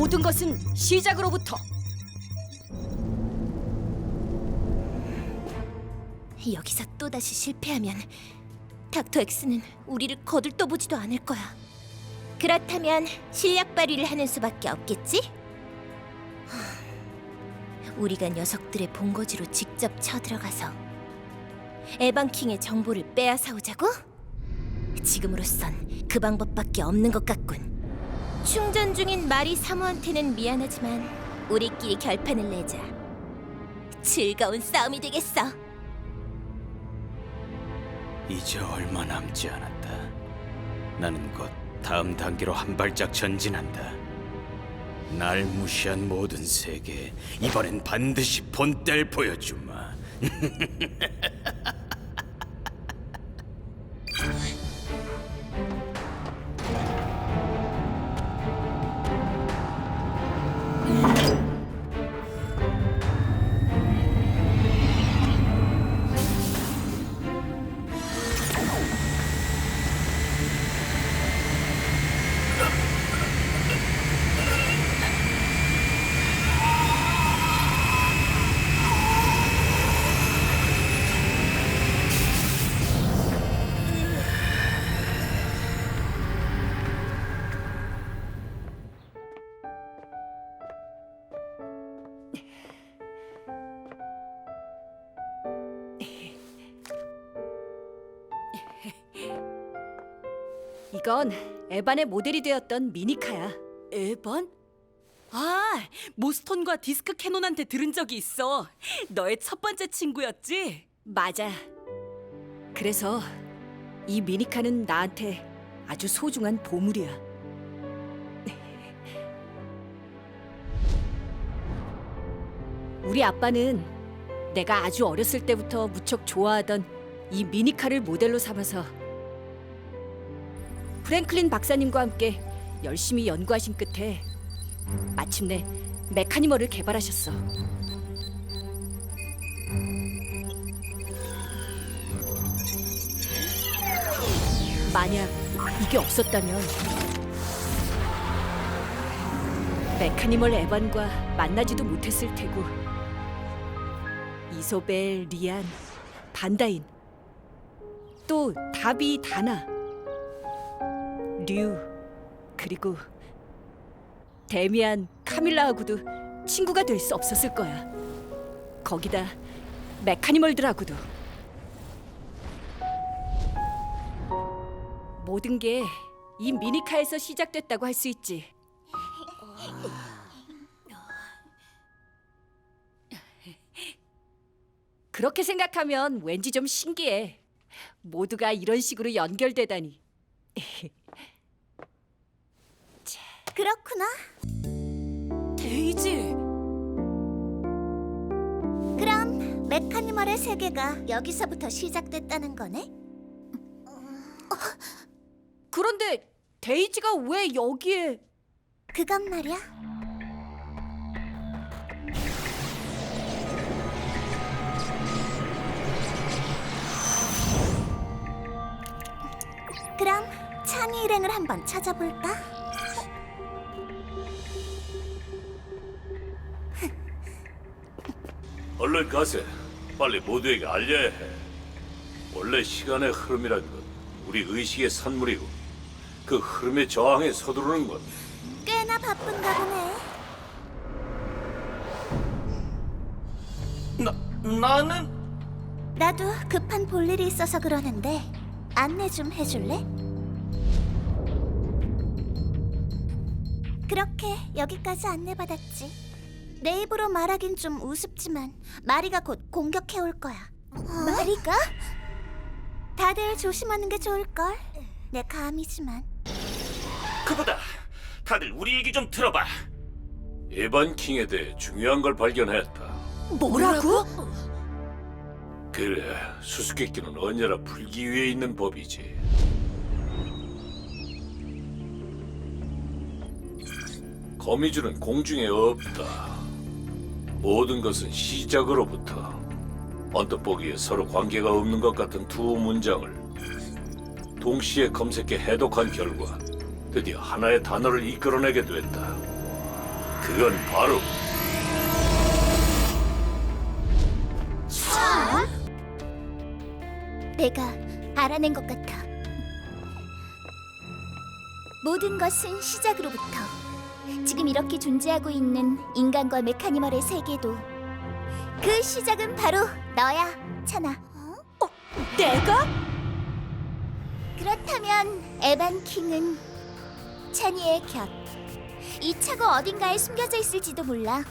모든 것은 시작으로부터 여기서 또다시 실패하면 닥터 엑스는 우리를 거들떠보지도 않을 거야. 그렇다면 실력 발휘를 하는 수밖에 없겠지? 하, 우리가 녀석들의 본거지로 직접 쳐들어가서 에반킹의 정보를 빼앗아 오자고? 지금으로선 그 방법밖에 없는 것 같군. 충전 중인 마리 사무한테는 미안하지만 우리끼리 결판을 내자. 즐거운 싸움이 되겠어. 이제 얼마 남지 않았다. 나는 곧 다음 단계로 한 발짝 전진한다. 날 무시한 모든 세계 이번엔 반드시 본때를 보여주마. 이건 에반의 모델이 되었던 미니카야. 에반? 아, 모스톤과 디스크 캐논한테 들은 적이 있어. 너의 첫 번째 친구였지? 맞아. 그래서 이 미니카는 나한테 아주 소중한 보물이야. 우리 아빠는 내가 아주 어렸을 때부터 무척 좋아하던 이 미니카를 모델로 삼아서 프랭클린 박사님과 함께 열심히 연구하신 끝에 마침내 메카니멀을 개발하셨어. 만약 이게 없었다면 메카니멀 에반과 만나지도 못했을 테고 이소벨, 리안, 반다인 또 다비, 다나 류 그리고 데미안, 카밀라하고도 친구가 될 수 없었을 거야. 거기다 메카니멀들하고도 모든 게 이 미니카에서 시작됐다고 할 수 있지. 그렇게 생각하면 왠지 좀 신기해. 모두가 이런 식으로 연결되다니. 그렇구나. 데이지. 그럼 메카니멀의 세계가 여기서부터 시작됐다는 거네? 그런데 데이지가 왜 여기에? 그건 말이야. 그럼 찬이 일행을 한번 찾아볼까? 얼른 가세. 빨리 모두에게 알려야 해. 원래 시간의 흐름이란 건 우리 의식의 산물이고 그 흐름에 저항해 서두르는 건 꽤나 바쁜가 보네. 나 나는 나도 급한 볼일이 있어서 그러는데 안내 좀 해줄래? 그렇게 여기까지 안내받았지. 내 입으로 말하긴 좀 우습지만 마리가 곧 공격해 올 거야. 마리가? 다들 조심하는 게 좋을걸. 내 감이지만. 그보다 다들 우리 얘기 좀 들어봐. 에반 킹에 대해 중요한 걸 발견했다. 뭐라고? 그래, 수수께끼는 언제나 풀기 위해 있는 법이지. 거미줄은 공중에 없다. 모든 것은 시작으로부터 언뜻 보기에 서로 관계가 없는 것 같은 두 문장을 동시에 검색해 해독한 결과 드디어 하나의 단어를 이끌어내게 됐다. 그건 바로 내가 알아낸 것 같아. 모든 것은 시작으로부터 지금 이렇게 존재하고 있는 인간과 메카니멀의 세계도 그 시작은 바로 너야, 찬아. 내가? 그렇다면 에반 킹은 찬이의 곁. 이 차고 어딘가에 숨겨져 있을지도 몰라.